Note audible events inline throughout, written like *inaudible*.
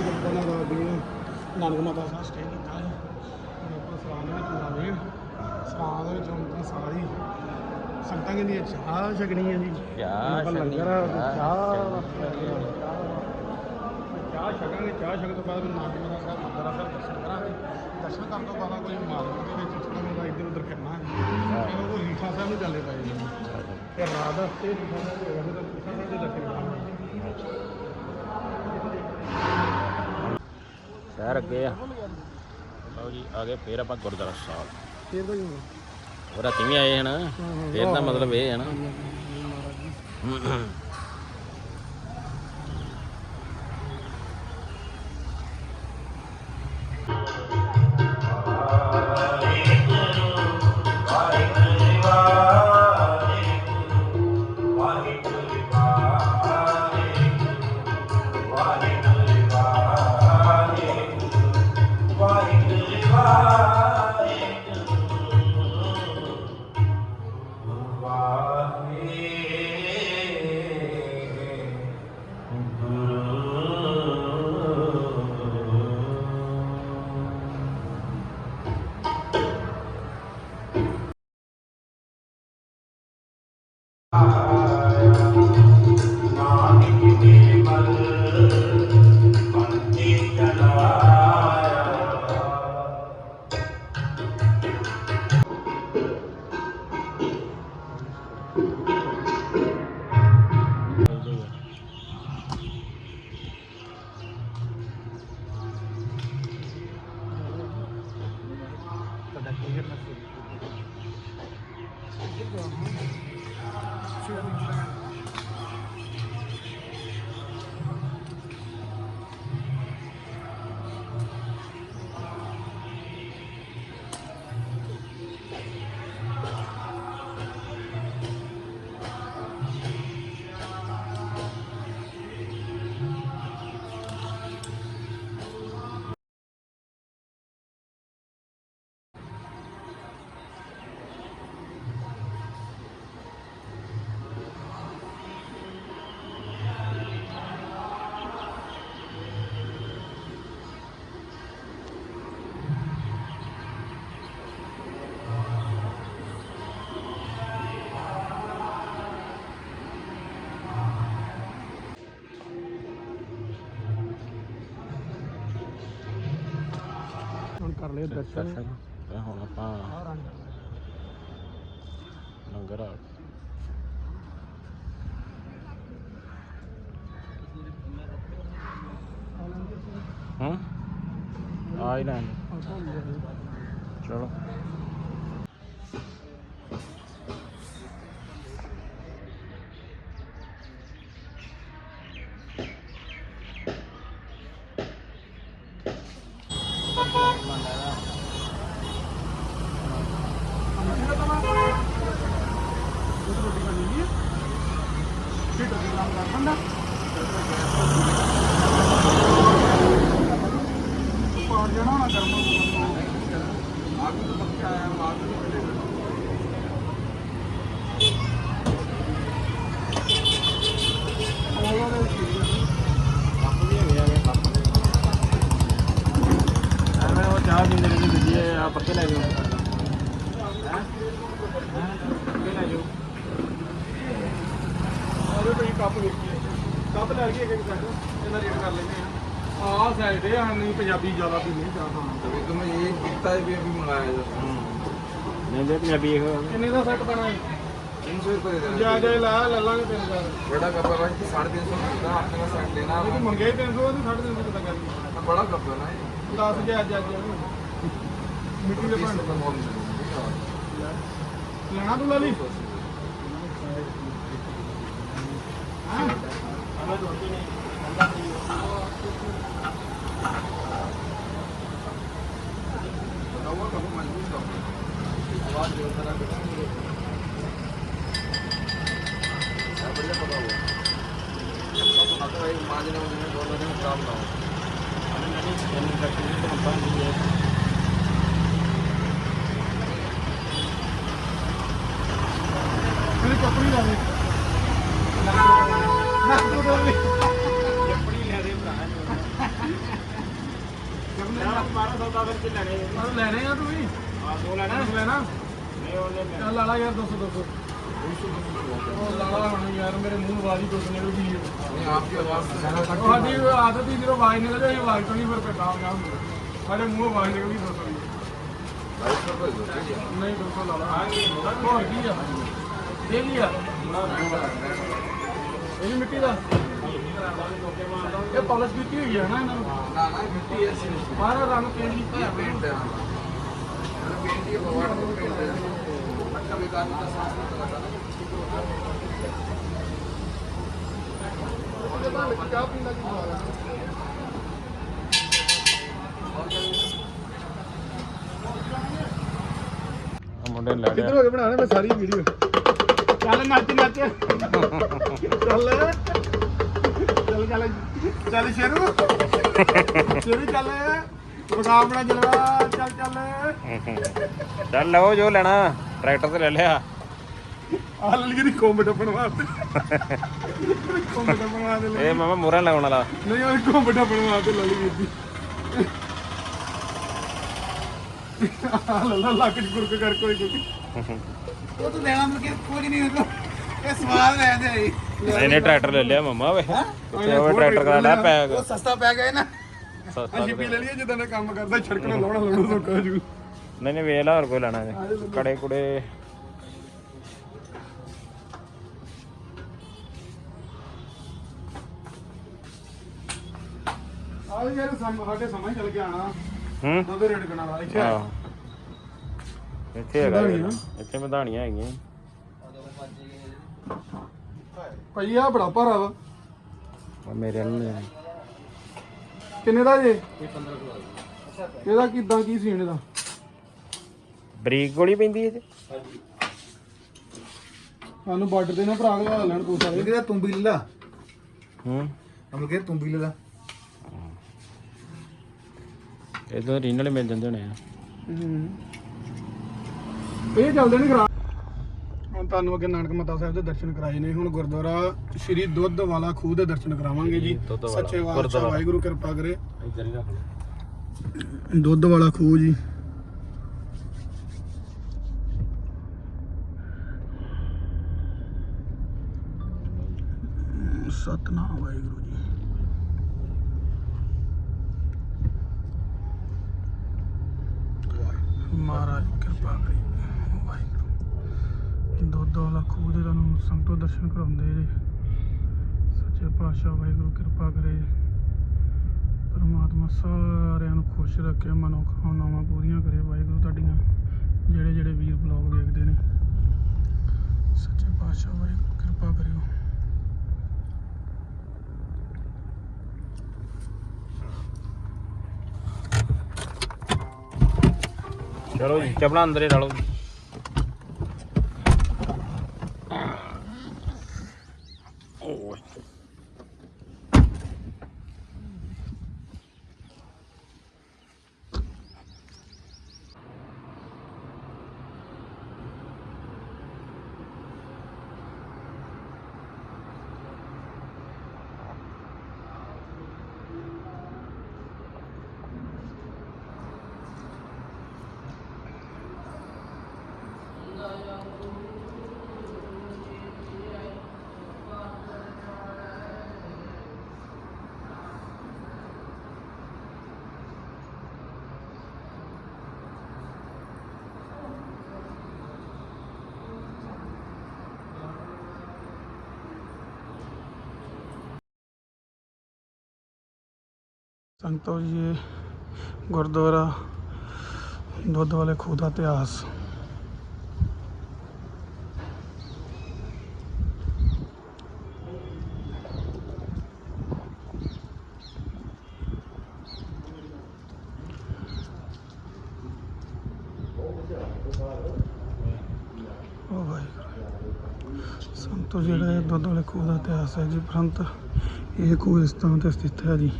ਦੀ ਕਿਰਪਾ ਨਾਲ ਰਾਤ ਦੀ ਨਾਨਕ ਮਾਤਾ ਸਾਹਿਬ ਸਟੇ ਕੀਤਾ ਹੈ ਹੁਣ ਆਪਾਂ ਸਰਾਂ ਦੇ ਵਿੱਚ ਜਾਵੇ ਸਰਾਂ ਦੇ ਵਿੱਚ ਹੁਣ ਤਾਂ ਸਾਰੀ ਸੰਗਤਾਂ ਕਹਿੰਦੀਆਂ ਚਾਹ ਛਕਣੀ ਹੈ ਜੀ। ਚਾਹ ਆਪਾਂ ਲੰਗਰ ਚਾਹ ਚਾਹ ਚਾਹ ਛਕਾਂਗੇ ਚਾਹ ਛਕਣ ਤੋਂ ਬਾਅਦ ਨਾਨਕ ਮਾਤਾ ਸਾਹਿਬ ਗੁਰਦੁਆਰਾ ਸਾਹਿਬ ਦਰਸ਼ਨ ਕਰਾਂਗੇ। ਦਰਸ਼ਨ ਕਰਨ ਤੋਂ ਬਾਅਦ ਕੋਈ ਮਾਰਕੀਟ ਦੇ ਵਿੱਚ ਥੋੜਾ ਬਹੁਤਾ ਇੱਧਰ ਉੱਧਰ ਫਿਰਨਾ ਹੈ। ਫਿਰ ਉਹ ਰੀਠਾ ਸਾਹਿਬ ਨੂੰ ਚੱਲੇ ਪਏ ਜੀ ਤੇ ਰਾਤ ਦਾ ਸਟੇ ਰੀਠਾ ਸਾਹਿਬ ਹੋਏਗਾ ਫਿਰ ਰੀਠਾ ਸਾਹਿਬ ਦੇ ਦਰਸ਼ਨ ਕਰਾਂਗੇ। ਸ਼ਹਿਰ ਅੱਗੇ ਆ। ਲਓ ਜੀ ਆ ਗਏ ਫੇਰ ਆਪਾਂ ਗੁਰਦੁਆਰਾ ਸਾਹਿਬ। ਫੇਰ ਤਾਂ ਜੀ ਉਹ ਰਾਤੀ ਵੀ ਆਏ ਹਨ। ਫੇਰ ਦਾ ਮਤਲਬ ਇਹ ਹੈ ਨਾ। *clears throat* ਲਏ ਦਰਸ਼ਨ ਤੇ ਹੁਣ ਆਪਾਂ ਲੰਗਰ ਆ। ਹਾਂ? ਆ ਹੀ ਲੈਣ। ਚਲੋ ਰੋਟੀ ਖਾਣੀ ਨਹੀਂ ਹੈ ਢਿੱਡ ਦੇ ਨਾਲ ਕਰ ਦਿੰਦਾ ਪਾੜ ਜਾਣਾ ਨਾ ਗਰਮ ਆਗ ਨੂੰ ਪੱਕਾ ਆਇਆ ਆਗ ਨੂੰ ਕੱਪ ਵੀ ਹੈਗੇ ਆਗੇ ਕੱਪ ਐਵੇਂ ਉਹ ਚਾਹ ਪੀਂਦੇ ਨੇ ਬਿਜ਼ੀ ਆ ਪੱਕੇ ਲੈ ਜਾਓ ਪੱਕੇ ਲੈ ਜਾਓ ਉਹਦੇ ਤੋਂ ਹੀ ਕੱਪ ਵੇਖੀਏ ਕੱਪ ਲੈ ਕੇ ਇੱਕ ਇੱਕ ਸੈਟ ਇਹਦਾ ਰੇਟ ਕਰ ਲੈਂਦੇ ਆ ਆਹ ਸਾਈਡ ਇਹ ਆ ਨਹੀਂ ਪੰਜਾਬੀ ਜ਼ਿਆਦਾ ਪੀਂਦੇ ਚਾਹ ਹਾਂ तभी तो मैं ये कितना भी अभी मंगाया था ਨਹੀਂ ਦੇ ਪੰਜਾਬੀ ਇਹ ਕਿੰਨੇ ਦਾ ਸੈੱਟ ਬਣਾ ਹੈ तीन सौ रुपये दे ਜਾ देना ਜਾ ਲਾ ਲੈ ਲਾਂਗੇ ਤਿੰਨ ਹਜ਼ਾਰ बड़ा कप है भाई साढ़े तीन सौ का आपने का सेट लेना ਇਹ है ਮੰਗੇ 300 ਤੇ 350 ਕਿਤਾ ਕਰ बड़ा कप है ना ये 10 ਹਜ਼ਾਰ ਜਾ ਜਾ ਮਿੱਟੀ ਦੇ बीस ਭਾਂਡੇ रुपये बहुत मिलेगा ਲੈਣਾ ਤੂੰ ਲੈ ਲਈ ਹਾਂ work of woman who's talking. आवाज जो तरह के सब बजे पता हुआ सब ना तो भाई मांझने उन्हें बोल रहे हैं खराब ना हो हम नहीं स्कैनिंग करते हैं तो हम पान लिए मेरी कपड़ी डाली ना तो डाली ਕਾਗਜ਼ ਤੇ ਲੈਣੇ ਆ ਪਰ ਲੈਣੇ ਆ ਤੂੰ ਵੀ ਆ ਦੋ ਲੈਣਾ ਲੈਣਾ? ਨਹੀਂ ਉਹਨੇ ਚੱਲ ਲਾਲਾ ਯਾਰ 200 200 ਉਹ ਲਾਲਾ ਹੁਣ ਯਾਰ ਮੇਰੇ ਮੂੰਹ ਆਵਾਜ਼ ਹੀ ਕੁਛ ਨਹੀਂ ਉਹਦੀ ਨਹੀਂ ਆਪਕੀ ਆਵਾਜ਼ ਸਾਰਾ ਤੱਕ ਤੁਹਾਡੀ ਆਦਤ ਹੀ ਜਦੋਂ ਆਵਾਜ਼ ਨਿਕਲ ਜਾਏ ਆਵਾਜ਼ ਤੋਂ ਨਹੀਂ ਫਿਰ ਪਤਾ ਹੁੰਦਾ ਸਾਡੇ ਮੂੰਹ ਆਵਾਜ਼ ਨਿਕਲਦੀ 200 ਦੀ ਨਹੀਂ 200 ਲਾਲਾ ਹੋਰ ਕੀ ਆ? ਦੇ ਲਿਆ ਇਹ ਮਿੱਟੀ ਦਾ? ਇਹ ਪਾਲਿਸ਼ ਕੀਤੀ ਹੋਈ ਹੈ ਨਾ ਇਹਨਾਂ ਨੂੰ? ਨਾ ਨਾ ਮਿੱਟੀ ਐ ਸੀ ਸਾਰਾ ਰੰਗ ਪੇਂਟ ਕੀਤਾ ਹੈ। ਪੇਂਟ ਹੈ ਪੇਂਟ ਹੀ ਬਵਾੜ ਤੋਂ ਪੇਂਟ ਹੈ। ਅੱਛਾ ਵੀ ਕਰਨ ਦਾ ਸਾਫ਼ ਨਹੀਂ ਕਰਦਾ ਕਿੱਧਰ ਹੋ ਕੇ ਬਣਾਣਾ ਮੈਂ ਸਾਰੀ ਵੀਡੀਓ। ਚੱਲ ਨੱਚ ਨੱਚ। ਚੱਲ। ਚੱਲ ਚੱਲ ਚੱਲ ਸ਼ੇਰੂ। ਸ਼ੇਰੂ ਚੱਲ। ਬਗਾ ਬਣਾ ਜਲਵਾ। ਚੱਲ ਚੱਲ। ਚੱਲ ਲਓ ਜੋ ਲੈਣਾ ਟਰੈਕਟਰ ਤੇ ਲੈ ਲਿਆ। ਆ ਲੈ ਲਈ ਕੋਮਟ ਬਣਵਾ ਤੇ ਕੋਮਟ ਬਣਵਾ ਦੇ ਇਹ ਮਾਮਾ ਮੋਰਾ ਲਾਉਣ ਵਾਲਾ। ਨਹੀਂ ਉਹ ਕੋਮਟ ਬਣਵਾ ਤੇ ਲੈ ਲਈ ਜੀ ਲੱਲਾ ਲੱਕ ਗੁਰਕ ਕਰ ਕੋਈ ਕੋਈ ਉਹ ਤਾਂ ਦੇਣਾ ਮੁੜ ਕੇ ਕੋਈ ਨਹੀਂ ਹੁੰਦਾ। ਨਹੀਂ ਟਰੈਕਟਰ ਲੈ ਲਿਆ ਮੰਮਾ ਵੇ। ਤੇ ਉਹ ਟਰੈਕਟਰ ਕਰਾ ਲਿਆ ਪੈਗ ਉਹ ਸਸਤਾ ਪੈ ਗਿਆ ਨਾ। ਸਸਤਾ ਅਸੀਂ ਲੈ ਲਈਏ ਜਿੱਦਾਂ ਕੰਮ ਕਰਦਾ ਛੜਕਣਾ ਲਾਉਣਾ ਲਾਉਣਾ ਸੋਕਾ ਜੂ ਨਹੀਂ ਨਹੀਂ ਵੇਲਾ ਹੋਰ ਕੋਈ ਲੈਣਾ ਨਹੀਂ ਕੜੇ ਕੁੜੇ। ਆ ਯਾਰ ਸਾਡੇ ਸਮਝ ਚੱਲ ਕੇ ਆਣਾ ਹੂੰ? ਦੁੱਧ ਰੇਟ ਕਣਾ ਵਾਲਾ ਇੱਥੇ ਇੱਥੇ ਹੈਗਾ ਇੱਥੇ ਮਧਾਣੀਆਂ ਹੈਗੀਆਂ। ਭਾਈ ਬੜਾ ਭਾਰਾ ਵਾ। ਆ ਮੇਰੇ ਨਾਲ ਨਹੀਂ ਕਿੰਨੇ ਦਾ ਜੇ? ਇਹ 15 ਇਹਦਾ ਕਿਦਾਂ ਕੀ ਸੀਨ ਇਹਦਾ? ਬਰੀਕ ਗੋਲੀ ਪੈਂਦੀ ਇਹ 'ਚ? ਸਾਨੂੰ ਬਾਰਡਰ ਤੇ ਨਾ ਭਰਾ ਲਵਾ ਲੈਣ ਪੁੱਛ ਸਕਦੇ ਕਿਹਦਾ ਤੁੰਬੀ ਲੈ ਲਾ। ਹੂੰ। ਅਮਲ ਕੇ ਤੁੰਬੀ ਲਾ। ਇਹ ਤਾਂ ਰੀਨਲ ਮਿਲ ਜਾਂਦੇ ਹੋਣੇ ਆ। ਇਹ ਚੱਲਦੇ ਨੇ ਖਰਾਬ ਹੁਣ ਤੁਹਾਨੂੰ ਅੱਗੇ ਨਾਨਕ ਮੱਤਾ ਸਾਹਿਬ ਦੇ ਦਰਸ਼ਨ ਕਰਾਏ ਨੇ। ਹੁਣ ਗੁਰਦੁਆਰਾ ਸ਼੍ਰੀ ਦੁੱਧ ਵਾਲਾ ਖੂਹ ਦੇ ਦਰਸ਼ਨ ਕਰਾਵਾਂਗੇ ਜੀ। ਦੁੱਧ ਵਾਲਾ, ਸੱਚੇ ਗੁਰਦੁਆਰਾ। ਪਾਤਸ਼ਾਹ ਵਾਹਿਗੁਰੂ ਕਿਰਪਾ ਕਰੇ। ਇੱਧਰ ਹੀ ਰੱਖ ਲਓ। ਦੁੱਧ ਵਾਲਾ ਖੂਹ ਜੀ। ਸਤਨਾਮ ਵਾਹਿਗੁਰੂ ਜੀ। ਮਹਾਰਾਜ ਕਿਰਪਾ ਕਰੀ। ਵਾਹਿਗੁਰੂ ਦੁੱਧ ਵਾਲਾ ਖੂਹ ਦੇ ਤੁਹਾਨੂੰ ਸੰਗਤੋਂ ਦਰਸ਼ਨ ਕਰਾਉਂਦੇ ਜੀ। ਸੱਚੇ ਪਾਤਸ਼ਾਹ ਵਾਹਿਗੁਰੂ ਕਿਰਪਾ ਕਰੇ ਪਰਮਾਤਮਾ ਸਾਰਿਆਂ ਨੂੰ ਖੁਸ਼ ਰੱਖੇ, ਮਨੋ ਕਾਮਨਾਵਾਂ ਪੂਰੀਆਂ ਕਰੇ ਵਾਹਿਗੁਰੂ ਤੁਹਾਡੀਆਂ, ਜਿਹੜੇ ਜਿਹੜੇ ਵੀਰ ਬਲੌਗ ਵੇਖਦੇ ਨੇ। ਸੱਚੇ ਪਾਤਸ਼ਾਹ ਵਾਹਿਗੁਰੂ ਕਿਰਪਾ ਕਰਿਓ। ਚਲੋ ਜੀ, ਚੱਪਲਾਂ ਅੰਦਰ ਲਾ ਲਓ ਜੀ ਓਏ ਸੰਗਤੋ ਜੀ ਗੁਰਦੁਆਰਾ ਦੁੱਧ ਵਾਲੇ ਖੂਹ ਦਾ ਇਤਿਹਾਸ। ਉਹ ਵਾਹਿਗੁਰੂ। ਸੰਤੋ ਜਿਹੜਾ ਇਹ ਦੁੱਧ ਵਾਲੇ ਖੂਹ ਦਾ ਇਤਿਹਾਸ ਹੈ ਜੀ ਪ੍ਰੰਤ ਇਹ ਖੂਹ ਇਸ ਥਾਂ ਤੇ ਸਥਿਤ ਹੈ ਜੀ।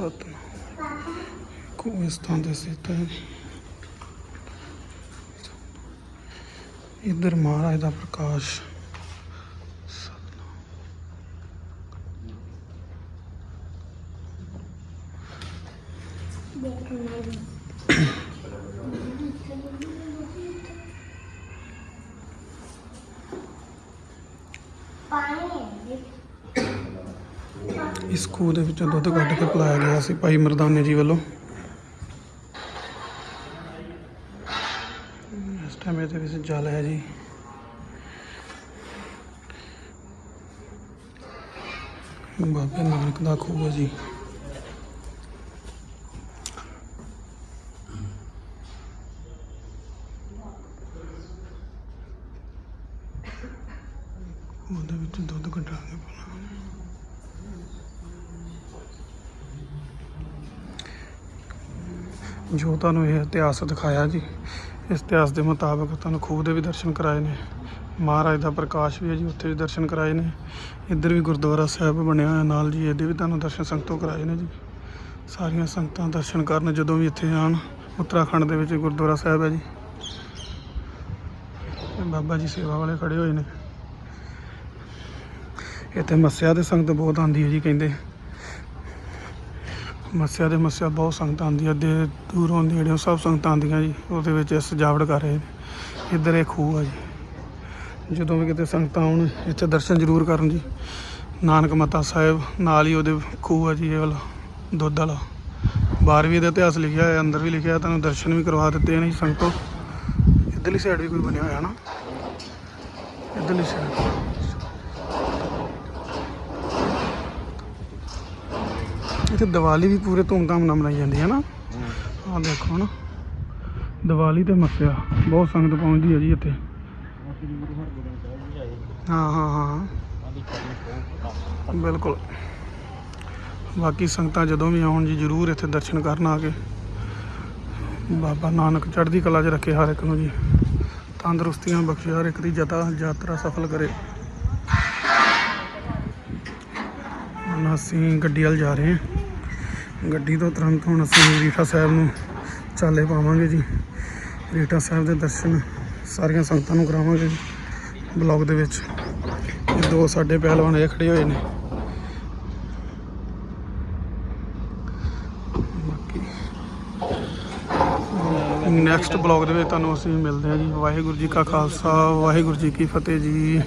ਸਤਨਾਮ ਕੋਈ ਇਸ ਥਾਂ ਤੇ ਮਹਾਰਾਜ ਦਾ ਪ੍ਰਕਾਸ਼ ਇਸ ਖੂਹ ਦੇ ਵਿੱਚੋਂ ਦੁੱਧ ਕੱਢ ਕੇ ਪਿਲਾਇਆ ਗਿਆ ਸੀ ਭਾਈ ਮਰਦਾਨੇ ਜੀ ਵੱਲੋਂ। ਇਸ ਟਾਈਮ ਇਹਦੇ ਵਿੱਚ ਜਲ ਹੈ ਜੀ। ਬਾਬੇ ਨਾਨਕ ਦਾ ਖੂਹ ਹੈ ਜੀ। ਉਹਦੇ ਵਿੱਚ ਦੁੱਧ ਕੱਢਾਂਗੇ। ਪਹਿਲਾਂ ਜੋ ਤੁਹਾਨੂੰ ਇਹ ਇਤਿਹਾਸ ਦਿਖਾਇਆ ਜੀ, ਇਸ ਇਤਿਹਾਸ ਦੇ ਮੁਤਾਬਕ ਤੁਹਾਨੂੰ ਖੂਹ ਦੇ ਵੀ ਦਰਸ਼ਨ ਕਰਾਏ ਨੇ, ਮਹਾਰਾਜ ਦਾ ਪ੍ਰਕਾਸ਼ ਵੀ ਹੈ ਜੀ, ਉੱਥੇ ਵੀ ਦਰਸ਼ਨ ਕਰਾਏ ਨੇ, ਇੱਧਰ ਵੀ ਗੁਰਦੁਆਰਾ ਸਾਹਿਬ ਬਣਿਆ ਹੋਇਆ ਨਾਲ ਜੀ, ਇਹਦੇ ਵੀ ਤੁਹਾਨੂੰ ਦਰਸ਼ਨ ਸੰਗਤੋਂ ਕਰਾਏ ਨੇ ਜੀ। ਸਾਰੀਆਂ ਸੰਗਤਾਂ ਦਰਸ਼ਨ ਕਰਨ ਜਦੋਂ ਵੀ ਇੱਥੇ ਆਣ ਉੱਤਰਾਖੰਡ ਦੇ ਵਿੱਚ ਗੁਰਦੁਆਰਾ ਸਾਹਿਬ ਹੈ ਜੀ। ਬਾਬਾ ਜੀ ਸੇਵਾ ਵਾਲੇ ਖੜੇ ਹੋਏ ਨੇ। ਇੱਥੇ ਮੱਸਿਆ ਦੇ ਸੰਗਤ ਬਹੁਤ ਆਉਂਦੀ ਹੈ ਜੀ, ਕਹਿੰਦੇ। ਮੱਸਿਆ ਦੇ ਮੱਸਿਆ ਬਹੁਤ ਸੰਗਤ ਆਉਂਦੀ ਹੈ ਦੇ ਦੂਰੋਂ ਨੇੜਿਓਂ ਸਭ ਸੰਗਤਾਂ ਆਉਂਦੀਆਂ ਜੀ, ਉਹਦੇ ਵਿੱਚ ਇਹ ਸਜਾਵਟ ਕਰ ਰਹੇ ਨੇ। ਇੱਧਰ ਇਹ ਖੂਹ ਆ ਜੀ। ਜਦੋਂ ਵੀ ਕਿਤੇ ਸੰਗਤਾਂ ਆਉਣ, ਇੱਥੇ ਦਰਸ਼ਨ ਜ਼ਰੂਰ ਕਰਨ ਜੀ। ਨਾਨਕ ਮੱਤਾ ਸਾਹਿਬ, ਨਾਲ ਹੀ ਉਹਦੇ ਖੂਹ ਆ ਜੀ, ਇਹ ਵਾਲਾ ਦੁੱਧ ਵਾਲਾ। ਬਾਹਰ ਵੀ ਇਹਦਾ ਇਤਿਹਾਸ ਲਿਖਿਆ ਹੋਇਆ, ਅੰਦਰ ਵੀ ਲਿਖਿਆ, ਤੁਹਾਨੂੰ ਦਰਸ਼ਨ ਵੀ ਕਰਵਾ ਦਿੱਤੇ ਨੇ ਜੀ ਸੰਗਤੋਂ। ਇੱਧਰਲੀ ਸਾਈਡ ਵੀ ਕੋਈ ਬਣਿਆ ਹੋਇਆ ਨਾ? ਇੱਧਰਲੀ ਸਾਈਡ ਇੱਥੇ ਦੀਵਾਲੀ ਵੀ ਪੂਰੇ ਧੂਮਧਾਮ ਨਾਲ ਮਨਾਈ ਜਾਂਦੀ ਹੈ ਨਾ। ਆਹ ਦੇਖੋ ਨਾ ਦੀਵਾਲੀ ਤੇ ਮੱਸਿਆ, ਬਹੁਤ ਸੰਗਤ ਪਹੁੰਚਦੀ ਹੈ ਜੀ ਇੱਥੇ। ਹਾਂ ਹਾਂ ਹਾਂ। ਬਿਲਕੁਲ। ਬਾਕੀ ਸੰਗਤਾਂ ਜਦੋਂ ਵੀ ਆਉਣ ਜੀ ਜ਼ਰੂਰ ਇੱਥੇ ਦਰਸ਼ਨ ਕਰਨ ਆ ਕੇ। ਬਾਬਾ ਨਾਨਕ ਚੜ੍ਹਦੀ ਕਲਾ 'ਚ ਰੱਖੇ ਹਰ ਇੱਕ ਨੂੰ ਜੀ। ਤੰਦਰੁਸਤੀਆਂ ਬਖਸ਼ੇ ਹਰ ਇੱਕ ਦੀ ਜਤਾ, ਯਾਤਰਾ ਸਫਲ ਕਰੇ। ਹੁਣ ਅਸੀਂ ਗੱਡੀ ਵੱਲ ਜਾ ਰਹੇ ਹਾਂ। ਗੱਡੀ ਤੋਂ ਤੁਰੰਤ ਹੁਣ ਅਸੀਂ ਰੀਠਾ ਸਾਹਿਬ ਨੂੰ ਚਾਲੇ ਪਾਵਾਂਗੇ ਜੀ। ਰੀਠਾ ਸਾਹਿਬ ਦੇ ਦਰਸ਼ਨ ਸਾਰੀਆਂ ਸੰਗਤਾਂ ਨੂੰ ਕਰਾਵਾਂਗੇ ਜੀ, ਬਲੌਗ ਦੇ ਵਿੱਚ। ਦੋ ਸਾਡੇ ਪਹਿਲਵਾਨ ਇਹ ਖੜੇ ਹੋਏ ਨੇ। ਬਾਕੀ ਨੈਕਸਟ ਬਲੌਗ ਦੇ ਵਿੱਚ ਤੁਹਾਨੂੰ ਅਸੀਂ ਮਿਲਦੇ ਹਾਂ ਜੀ। ਵਾਹਿਗੁਰੂ ਜੀ ਕਾ ਖਾਲਸਾ, ਵਾਹਿਗੁਰੂ ਜੀ ਕੀ ਫਤਿਹ ਜੀ।